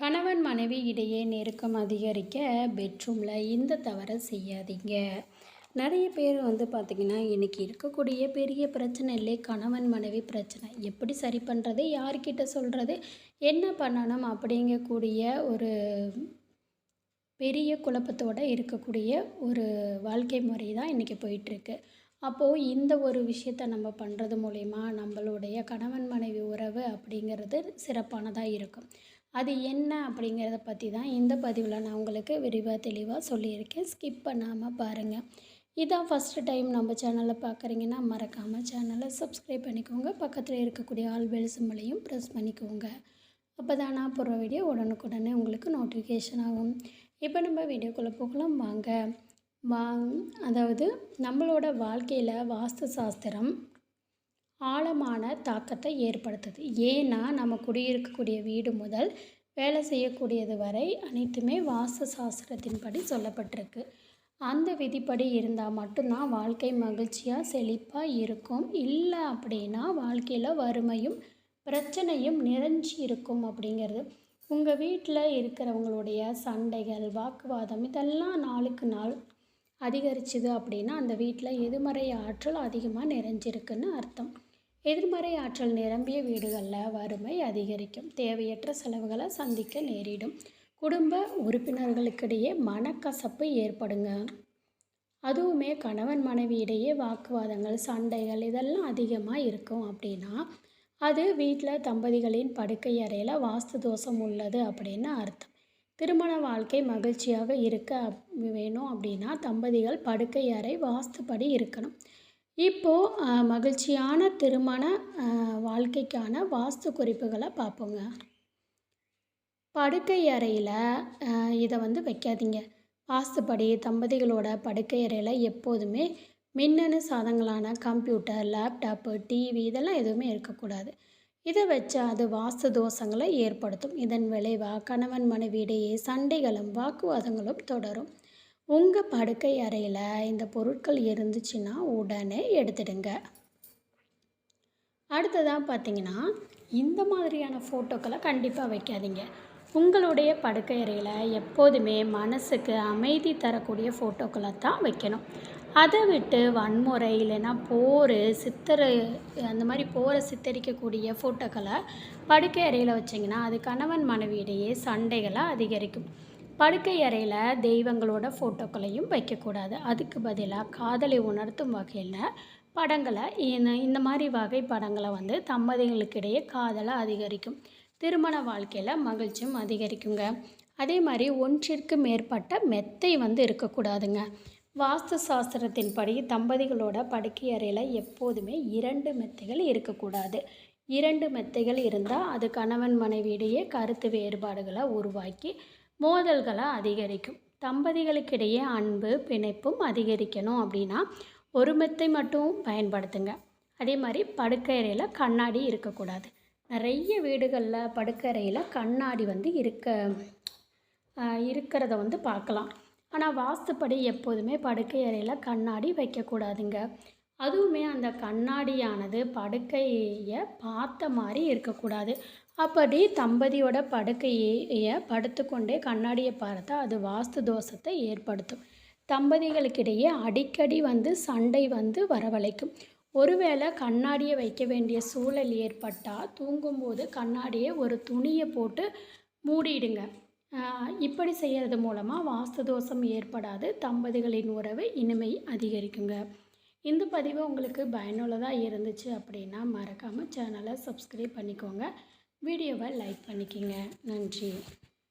கணவன் மனைவி இடையே நெருக்கம் அதிகரிக்க பெட்ரூமில் இந்த தவறை செய்யாதீங்க. நிறைய பேர் வந்து பார்த்திங்கன்னா இன்றைக்கி இருக்கக்கூடிய பெரிய பிரச்சனை இல்லை கணவன் மனைவி பிரச்சனை. எப்படி சரி பண்ணுறது யார்கிட்ட சொல்கிறது என்ன பண்ணணும்? அப்படிங்கக்கூடிய ஒரு பெரிய குழப்பத்தோடு இருக்கக்கூடிய ஒரு வாழ்க்கை முறை தான் இன்றைக்கி போயிட்டுருக்கு. அப்போது இந்த ஒரு விஷயத்த நம்ம பண்ணுறது மூலிமா நம்மளுடைய கணவன் மனைவி உறவு அப்படிங்கிறது சிறப்பானதாக இருக்கும். அது என்ன அப்படிங்கிறத பற்றி தான் இந்த பதிவில் நான் உங்களுக்கு விரிவாக தெளிவாக சொல்லியிருக்கேன். ஸ்கிப் பண்ணாமல் பாருங்கள் இதான் ஃபஸ்ட்டு டைம் நம்ம சேனலை பார்க்குறீங்கன்னா மறக்காமல் சேனலை சப்ஸ்கிரைப் பண்ணிக்கோங்க. பக்கத்தில் இருக்கக்கூடிய ஆல் பெல் சிம்மலையும் ப்ரெஸ் பண்ணிக்கோங்க. அப்போ தான் நான் போடுற வீடியோ உடனுக்குடனே உங்களுக்கு நோட்டிஃபிகேஷன் ஆகும். இப்போ நம்ம வீடியோக்குள்ளே போகலாம். வாங்க. வாங் அதாவது நம்மளோட வாழ்க்கையில் வாஸ்து சாஸ்திரம் ஆழமான தாக்கத்தை ஏற்படுத்துது. ஏன்னா நம்ம குடியிருக்கக்கூடிய வீடு முதல் வேலை செய்யக்கூடியது வரை அனைத்துமே வாஸ்து சாஸ்திரத்தின்படி சொல்லப்பட்டிருக்கு. அந்த விதிப்படி இருந்தால் மட்டும்தான் வாழ்க்கை மகிழ்ச்சியாக செழிப்பாக இருக்கும். இல்லை அப்படின்னா வாழ்க்கையில் வறுமையும் பிரச்சனையும் நிறைஞ்சி இருக்கும் அப்படிங்கிறது. உங்கள் வீட்டில் இருக்கிறவங்களுடைய சண்டைகள் வாக்குவாதம் இதெல்லாம் நாளுக்கு நாள் அதிகரிச்சுது அப்படின்னா அந்த வீட்டில் எதிர்மறை ஆற்றல் அதிகமாக நிறைஞ்சிருக்குன்னு அர்த்தம். எதிர்மறை ஆற்றல் நிரம்பிய வீடுகளில் வறுமை அதிகரிக்கும். தேவையற்ற செலவுகளை சந்திக்க நேரிடும். குடும்ப உறுப்பினர்களுக்கிடையே மனக்கசப்பு ஏற்படுங்க. அதுவுமே கணவன் மனைவி இடையே வாக்குவாதங்கள் சண்டைகள் இதெல்லாம் அதிகமாக இருக்கும் அப்படின்னா அது வீட்டில் தம்பதிகளின் படுக்கை அறையில் வாஸ்து தோஷம் உள்ளது அப்படின்னு அர்த்தம். திருமண வாழ்க்கை மகிழ்ச்சியாக இருக்க வேணும் அப்படின்னா தம்பதிகள் படுக்கை அறை வாஸ்துப்படி இருக்கணும். இப்போது மகிழ்ச்சியான திருமண வாழ்க்கைக்கான வாஸ்து குறிப்புகளை பார்ப்போங்க படுக்கை அறையில் இதை வந்து வைக்காதீங்க. வாஸ்துப்படி தம்பதிகளோட படுக்கை அறையில் எப்போதுமே மின்னணு சாதனங்களான கம்ப்யூட்டர் லேப்டாப்பு டிவி இதெல்லாம் எதுவுமே இருக்கக்கூடாது. இதை வச்சு அது வாஸ்து தோஷங்களை ஏற்படுத்தும். இதன் விளைவாக கணவன் மனைவி இடையே சண்டைகளும் வாக்குவாதங்களும் தொடரும். உங்கள் படுக்கை அறையில் இந்த பொருட்கள் இருந்துச்சுன்னா உடனே எடுத்துடுங்க. அடுத்ததாக பார்த்தீங்கன்னா இந்த மாதிரியான ஃபோட்டோக்களை கண்டிப்பாக வைக்காதீங்க. உங்களுடைய படுக்கை அறையில் எப்போதுமே மனசுக்கு அமைதி தரக்கூடிய ஃபோட்டோக்களை தான் வைக்கணும். அதை விட்டு வன்முறை இல்லைன்னா போர் சித்தர் அந்த மாதிரி போரை சித்தரிக்கக்கூடிய ஃபோட்டோக்களை படுக்கை அறையில் வச்சிங்கன்னா அது கணவன் மனைவியிடையே சண்டைகளை அதிகரிக்கும். படுக்கை அறையில் தெய்வங்களோட ஃபோட்டோக்களையும் வைக்கக்கூடாது. அதுக்கு பதிலாக காதலை உணர்த்தும் வகையில் படங்களை இந்த மாதிரி வகை படங்களை வந்து தம்பதிகளுக்கிடையே காதலை அதிகரிக்கும். திருமண வாழ்க்கையில் மகிழ்ச்சியும் அதிகரிக்குங்க. அதே மாதிரி ஒன்றிற்கு மேற்பட்ட மெத்தை வந்து இருக்கக்கூடாதுங்க. வாஸ்து சாஸ்திரத்தின்படி தம்பதிகளோட படுக்கை அறையில் எப்போதுமே இரண்டு மெத்தைகள் இருக்கக்கூடாது. இரண்டு மெத்தைகள் இருந்தால் அது கணவன் மனைவியிடையே கருத்து வேறுபாடுகளை உருவாக்கி மோதல்களை அதிகரிக்கும். தம்பதிகளுக்கிடையே அன்பு பிணைப்பும் அதிகரிக்கணும் அப்படின்னா ஒரு மெத்தை மட்டும் பயன்படுத்துங்க. அதே மாதிரி படுக்கை அறையில் கண்ணாடி இருக்கக்கூடாது. நிறைய வீடுகளில் படுக்கறையில் கண்ணாடி வந்து இருக்க இருக்கிறத வந்து பார்க்கலாம். ஆனால் வாஸ்துப்படி எப்போதுமே படுக்கை அறையில் கண்ணாடி வைக்கக்கூடாதுங்க. அதுவுமே அந்த கண்ணாடியானது படுக்கையை பார்த்த மாதிரி இருக்கக்கூடாது. அப்படி தம்பதியோட படுக்கையை படுத்துக்கொண்டே கண்ணாடியை பார்த்தா அது வாஸ்து தோஷத்தை ஏற்படுத்தும். தம்பதிகளுக்கிடையே அடிக்கடி வந்து சண்டை வந்து வரவழைக்கும். ஒருவேளை கண்ணாடியை வைக்க வேண்டிய சூழல் ஏற்பட்டால் தூங்கும்போது கண்ணாடியை ஒரு துணியை போட்டு மூடிடுங்க. இப்படி செய்கிறது மூலமாக வாஸ்து தோஷம் ஏற்படாது தம்பதிகளின் உறவு இனிமை அதிகரிக்குங்க. இந்த பதிவு உங்களுக்கு பயனுள்ளதாக இருந்துச்சு அப்படின்னா மறக்காமல் சேனலை சப்ஸ்கிரைப் பண்ணிக்கோங்க. வீடியோவை லைக் பண்ணிக்கிங்க. நன்றி.